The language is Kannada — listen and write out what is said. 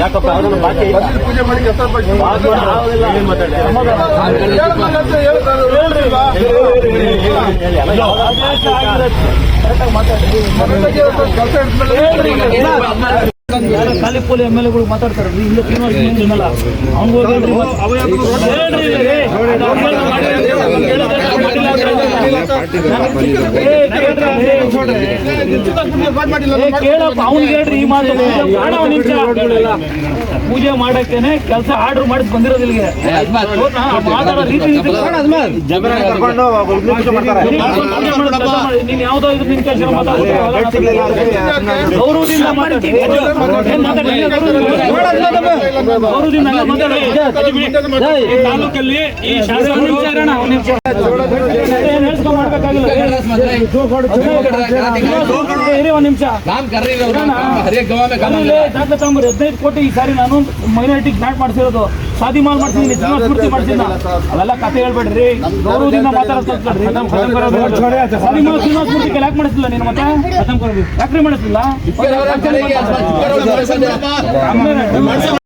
ಯಾಕಪ್ಪ ಬಾಕಿ ಪೂಜೆ ಮಾಡಿ ಕೆಲಸ ಇಟ್ಮೇಲೆ ಖಾಲಿ ಪೋಲಿ ಎಂ ಎಲ್ ಎಗಳು ಮಾತಾಡ್ತಾರೆ ಇಲ್ಲ ಶ್ರೀನಿವಾಸ ಕೇಳಪ್ಪ ಹೇಳ್ರಿ ಈ ಪೂಜೆ ಮಾಡ ಪೂಜೆ ಮಾಡಕ್ಕೇನೆ ಕೆಲಸ ಆರ್ಡರ್ ಮಾಡಿ ಬಂದಿರೋದಿಲ್ಲಿಗೆ? ಮಾತಾಡೋ ರೀತಿ ಮಾಡ್ಬೇಕಾಗಿಲ್ಲ. ಹದಿನೈದು ಕೋಟಿ ಈ ಸಾರಿ ನಾನು ಮೈನಾರಿಟಿ ಗ್ರಾಂಟ್ ಮಾಡಿಸಿರೋದು. ಶಾದಿ ಮಾಲ್ ಮಾಡ್ತೀನಿ ಪೂರ್ತಿ ಮಾಡ್ತೀನಿ ಅವೆಲ್ಲ ಕತೆ ಹೇಳ್ಬೇಡ್ರಿ. ಗೌರವದಿಂದ ಮಾತಾಡ್ತೀನಿ ಶಾದಿ ಮಾಲ್ ಯಾಕೆ ಮಾಡಿಸಿಲ್ಲ ನೀನು ಮತ್ತೆ? ಯಾಕ್ರಿ ಮಾಡಿಸಿಲ್ಲ